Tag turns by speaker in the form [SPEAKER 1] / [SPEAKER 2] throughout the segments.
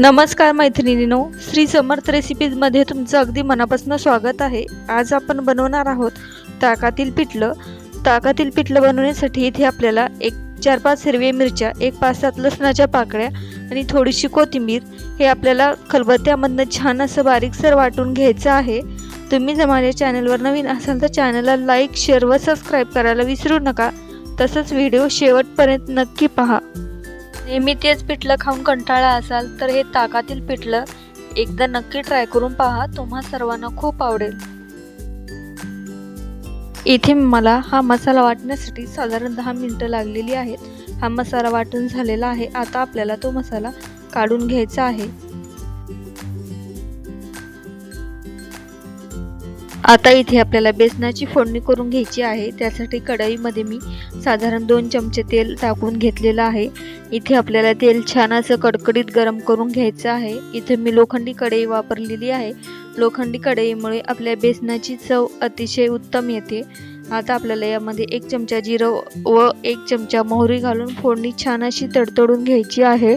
[SPEAKER 1] नमस्कार मैत्रिणीनो श्री समर्थ रेसिपीजमध्ये तुमचं अगदी मनापासून स्वागत आहे. आज आपण बनवणार आहोत ताकातील पिठलं. ताकातील पिठलं बनवण्यासाठी इथे आपल्याला एक चार पाच हिरव्या मिरच्या एक पाच सात लसणाच्या पाकळ्या आणि थोडीशी कोथिंबीर हे आपल्याला खलबत्त्यामधनं छान असं बारीकसर वाटून घ्यायचं आहे. तुम्ही जर माझ्या चॅनलवर नवीन असाल तर चॅनलला लाईक शेअर व सबस्क्राईब करायला विसरू नका. तसंच व्हिडिओ शेवटपर्यंत नक्की पहा. नेहमी तेच पिठलं खाऊन कंटाळा असाल तर हे ताकातील पिठलं एकदा नक्की ट्राय करून पहा तुम्हा सर्वांना खूप आवडेल. इथे मला हा मसाला वाटण्यासाठी साधारण दहा मिनटं लागलेली आहेत. हा मसाला वाटून झालेला आहे. आता आपल्याला तो मसाला काढून घ्यायचा आहे. आता इथे आपल्याला बेसनाची फोडणी करून घ्यायची आहे. त्यासाठी कढईमध्ये मी साधारण दोन चमचे तेल टाकून घेतलेलं आहे. इथे आपल्याला तेल छान असं कडकडीत गरम करून घ्यायचं आहे. इथे मी लोखंडी कढई वापरलेली आहे. लोखंडी कढईमुळे आपल्या बेसनाची चव अतिशय उत्तम येते. आता आपल्याला यामध्ये एक चमचा जिरं व एक चमचा मोहरी घालून फोडणी छान अशी तडतडून घ्यायची आहे.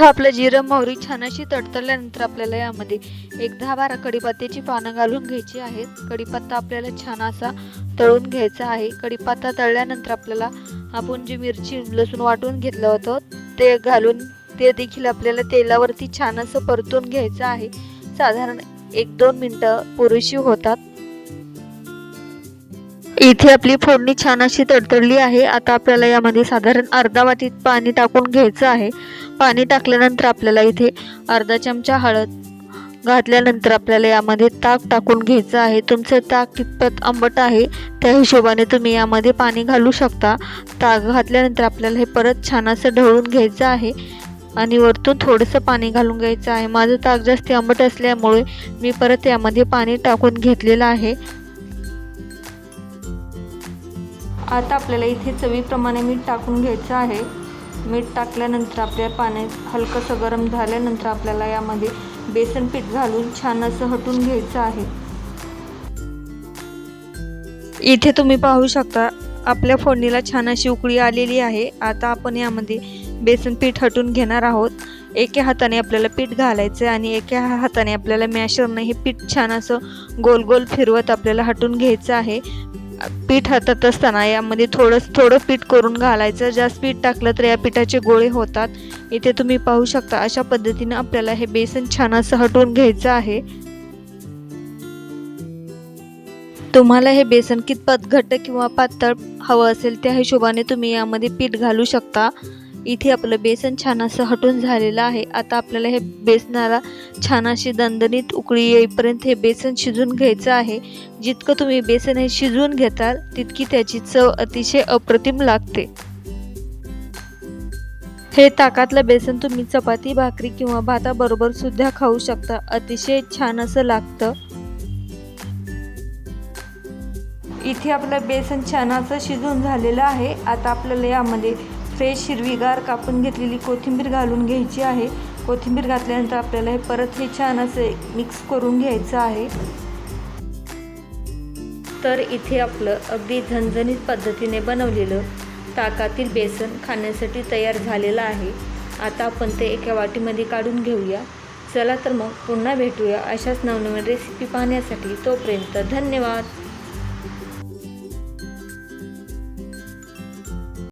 [SPEAKER 1] इथं आपलं जिरं मोहरी छान अशी तडतडल्यानंतर आपल्याला यामध्ये एक दहा बारा कढीपत्त्याची पानं घालून घ्यायची आहेत. कडीपत्ता आपल्याला छान असा तळून घ्यायचा आहे. कडीपत्ता तळल्यानंतर आपल्याला आपण जी मिरची लसूण वाटून घेतलं होतं ते घालून ते देखील आपल्याला तेलावरती छान असं परतून घ्यायचं आहे. साधारण एक दोन मिनटं पुरेशी होतात. इथे आपली फोडणी छान अशी तडतडली आहे. आता आपल्याला यामध्ये साधारण अर्धा वाटीत पाणी टाकून घ्यायचं आहे. पाणी टाकल्यानंतर आपल्याला इथे अर्धा चमचा हळद घातल्यानंतर आपल्याला यामध्ये ताक टाकून घ्यायचं आहे. तुमचं ताक कितपत आंबट आहे त्या हिशोबाने तुम्ही यामध्ये पाणी घालू शकता. ताक घातल्यानंतर आपल्याला हे परत छान असं ढवळून घ्यायचं आहे. आणि वरतून थोडंसं पाणी घालून घ्यायचं आहे. माझं ताक जास्त आंबट असल्यामुळे मी परत यामध्ये पाणी टाकून घेतलेलं आहे. आता आपल्याला इथे चवीप्रमाणे मीठ टाकून घ्यायचं आहे. मीठ टाकल्यानंतर आपल्या पाण्यात हलकंसं गरम झाल्यानंतर आपल्याला यामध्ये बेसन पीठ घालून छान असं हटून घ्यायचं आहे. इथे तुम्ही पाहू शकता आपल्या फोडणीला छान अशी उकळी आलेली आहे. आता आपण यामध्ये बेसन पीठ हटून घेणार आहोत. एका हाताने आपल्याला पीठ घालायचं आहे आणि एका हाताने आपल्याला मॅशरनं हे पीठ छान असं गोल गोल फिरवत आपल्याला हटून घ्यायचं आहे. पीठ हातात असताना यामध्ये थोडं थोडं पीठ करून घालायचं. जास्त पीठ टाकलं तर या पिठाचे गोळे होतात. इथे तुम्ही पाहू शकता अशा पद्धतीने आपल्याला हे बेसन छान असं हटवून घ्यायचं आहे. तुम्हाला हे बेसन कितपत घट्ट किंवा पातळ हवं असेल त्या हिशोबाने तुम्ही यामध्ये पीठ घालू शकता. इथे आपलं बेसन छान असं हटून झालेलं आहे. आता आपल्याला हे बेसनाला छान अशी दणदणीत उकळी येईपर्यंत हे बेसन शिजून घ्यायचं आहे. जितकं तुम्ही बेसन हे शिजवून घेताल तितकी त्याची चव अतिशय अप्रतिम लागते. हे ताकातलं बेसन तुम्ही चपाती भाकरी किंवा भाताबरोबर सुद्धा खाऊ शकता. अतिशय छान असं लागतं. इथे आपलं बेसन छान असं शिजून झालेलं आहे. आता आपल्याला यामध्ये फ्रेश हिरवीगार कापून घेतलेली कोथिंबीर घालून घ्यायची आहे. कोथिंबीर घातल्यानंतर आपल्याला हे परत हे छान असे मिक्स करून घ्यायचं आहे. तर इथे आपलं अगदी झणझणीत पद्धतीने बनवलेलं ताकातील बेसन खाण्यासाठी तयार झालेलं आहे. आता आपण ते एका वाटीमध्ये काढून घेऊया. चला तर मग पुन्हा भेटूया अशाच नवनवीन रेसिपी पाहण्यासाठी. तोपर्यंत धन्यवाद.